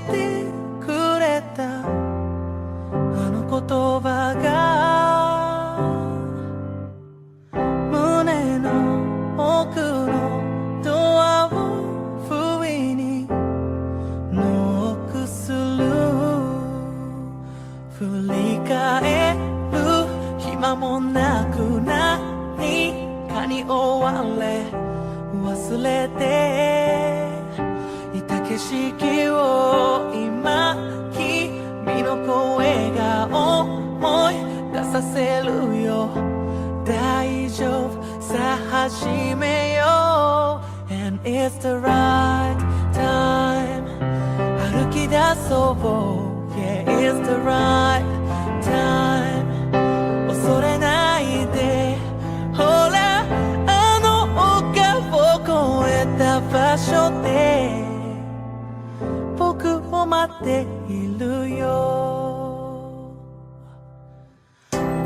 てくれた。あの言葉が胸の奥のドアを不意にノックする。振り返る暇もなく何かに追われ忘れて景色を今君の声が思い出させるよ。大丈夫。さあ始めよう。And it's the right time 歩き出そう。Yeah it's the right time 恐れないで。ほらあの丘を越えた場所で。待っているよ。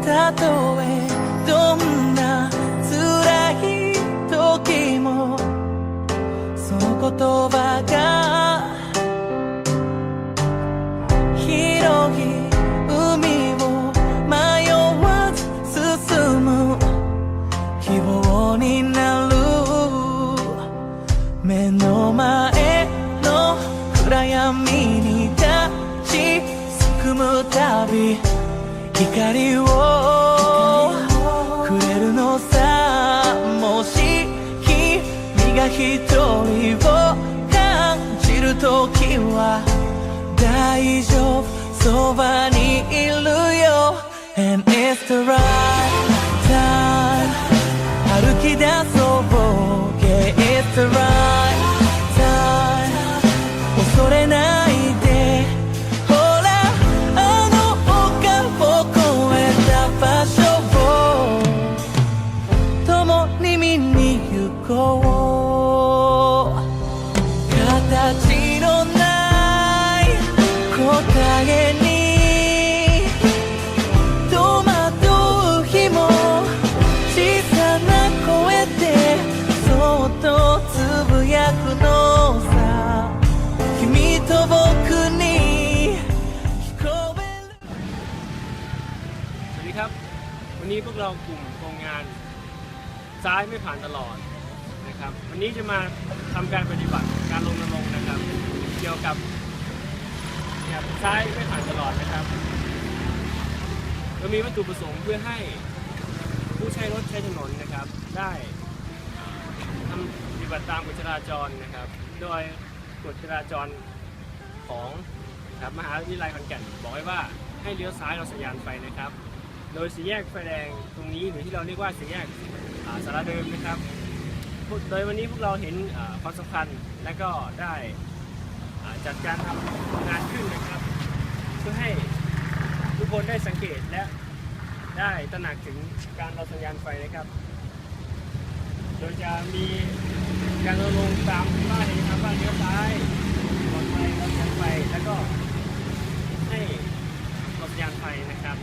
たとえどんな辛い時もその言葉がび光をくれるのさ。もし君が一人を感じる時は大丈夫。そばに นี้พวกเรากลุ่มโครงงานซ้ายไม่ผ่านตลอดนะครับ วันนี้จะมาทำการปฏิบัติการรณรงนะครับ เกี่ยวกับเนี่ยซ้ายไม่ผ่านตลอดนะครับเรามีวัตถุประสงค์เพื่อให้ผู้ใช้รถใช้ถนนนะครับ ได้ทำปฏิบัติตามกฎจราจรนะครับ โดยกฎจราจรของครับมหาวิทยาลัยขอนแก่นบอกไว้ว่าให้เลี้ยวซ้ายเราสัญญาณไฟนะครับ โดยสี่แยกไฟแดงตรงนี้หรือที่เราเรียกว่าสี่แยกสารเดิมนะครับ โดยวันนี้พวกเราเห็นความสำคัญและก็ได้จัดการทำงานขึ้นนะครับ เพื่อให้ทุกคนได้สังเกตและได้ตระหนักถึงการราสัญญาณไฟนะครับ โดยจะมีการรณรงค์ตามป้ายนะครับว่าเลี้ยวซ้ายปลอดภัยราสัญญาณไฟแล้วก็ให้ราสัญญาณไฟนะครับ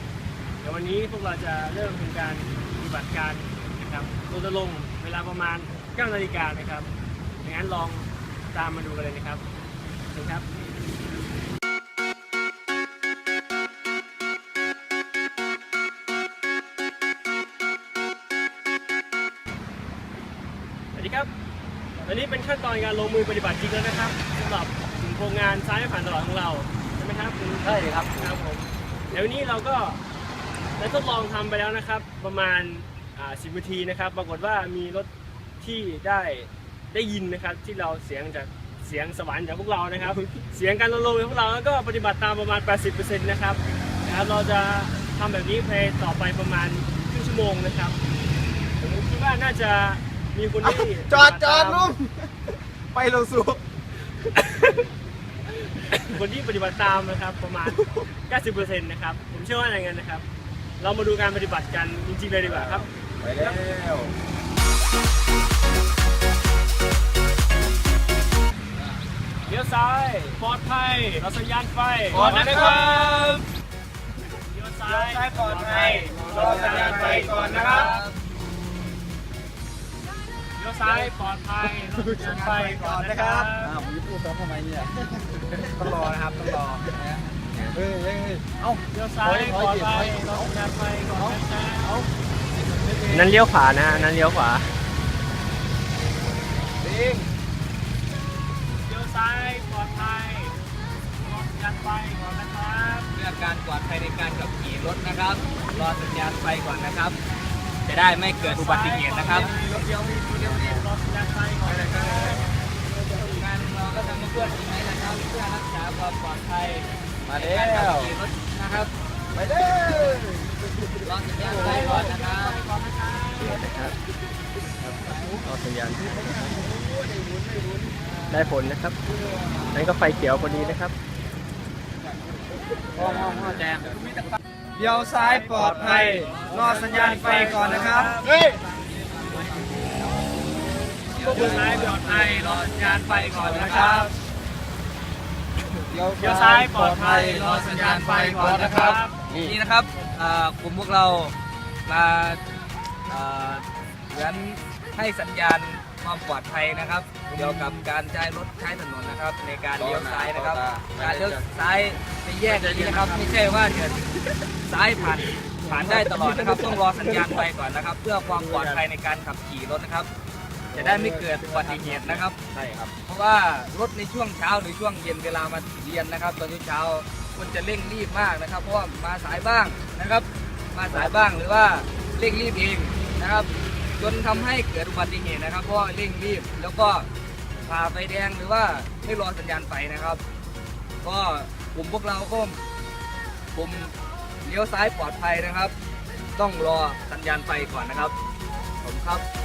ดี๋ยววันนี้พวกเราจะเริ่มเป็นการปฏิบัติการนะครับรณรงค์เวลาประมาณ9นาฬิกานะครับอย่างนั้นลองตามมาดูกันเลยนะครับเชิญครับสวัสดีครับตอนนี้เป็นขั้นตอนการลงมือปฏิบัติจริงแล้วนะครับสำหรับกลุ่มโครงงานซ้ายไม่ผ่านตลอดของเราใช่ไหมครับคุณใช่ครับครับผมเดี๋ยววันนี้เราก็ ได้ทดลองทำไปแล้วนะครับประมาณอ่า10นาทีนะครับ ปรากฏว่ามีรถที่ได้ได้ยินนะครับที่เราเสียงจากเสียงสวรรค์จากพวกเรานะครับ เสียงการรณรงค์จากพวกเราแล้วก็ปฏิบัติตามประมาณ 80%นะครับนะครับเราจะทำแบบนี้ไปต่อไปประมาณครึ่งชั่วโมงนะครับผมคิดว่าน่าจะมีคนที่จอดจอดปฏิบัติตามนุ่มไปลงสู่คนที่ปฏิบัติตามนะครับประมาณ 90%นะครับ ผมเชื่อว่าอย่างนั้นนะครับ เรามาดูการปฏิบัติกันจริงๆเลยดีกว่าครับ ไปแล้วเลี้ยวซ้ายปลอดภัยเราสัญญาณไฟก่อนนะครับเลี้ยวซ้าเลี้ยวยซ้ายปลอดภัยรอสัญญาณไฟก่อนนะครับเลี้ยวซ้ายปลอดภัยเราสัญญาณไฟก่อนนะครับอ่าผมจะพูดซ้ำทำไมเนี่ยต้องรอนะครับต้องรอ เฮ้ยเฮ้ยเฮ้ยเอ้าเลี้ยวซ้ายปลอดภัยรอสัญญาณไฟก่อนนะเอ้านั่นเลี้ยวขวานะฮะนั่นเลี้ยวขวาจริงเลี้ยวซ้ายปลอดภัยรอสัญญาณไฟก่อนนะครับเรื่องการปลอดภัยในการขับขี่รถนะครับ รอสัญญาณไฟก่อนนะครับ จะได้ไม่เกิดอุบัติเหตุนะครับรถเดียวมีตัวเดียวนี่รอสัญญาณไฟก่อนนะครับงานเราก็ทำมาเพื่อที่ไหนนะครับเพื่อรักษาความปลอดภัย มาในแล้การขับวขี่รถนะครับไปเด้อรอสัญญาณไฟก่อนนะครับรอสัญญาณได้ผลนะครับนั่นก็ไฟเขียวพอดีนะครับห้องห้องห้องแจมเดี๋ยวซ้ายปลอดภัยรอสัญญาณไฟก่อนนะครับเฮ้ยเลี้ยวซ้ายปลอดภัยรอสัญญาณไฟก่อนนะครับ เดี๋ยวซ้ายปลอดภัยรอสัญญาณไฟก่อนนะครับ นี่นะครับอ่ากลุ่มพวกเรามาอ่าเหมือนให้สัญญาณความปลอดภัยนะครับ เกี่ยวกับการใช้รถใช้ถนนนะครับ ในการเลี้ยวซ้ายนะครับ การเลี้ยวซ้ายในแยกนี้นะครับ ไม่ใช่ว่าจะซ้ายผ่านผ่านได้ตลอดนะครับ ต้องรอสัญญาณไฟก่อนนะครับ เพื่อความปลอดภัยในการขับขี่รถนะครับ จะได้ไม่เกิดอุบัติเหตุนะครับ ใช่ครับ เพราะว่ารถในช่วงเช้าหรือช่วงเย็นเวลามาเรียนนะครับ ตอนเช้าๆควรจะเร่งรีบมากนะครับ เพราะว่ามาสายบ้างนะครับ มาสายบ้างหรือว่าเร่งรีบเองนะครับ จนทำให้เกิดอุบัติเหตุนะครับ เพราะว่าเร่งรีบแล้วก็ผ่าไฟแดงหรือว่าไม่รอสัญญาณไฟนะครับ ก็กลุ่มพวกเราก็กลุ่มเลี้ยวซ้ายปลอดภัยนะครับ ต้องรอสัญญาณไฟก่อนนะครับผมครับ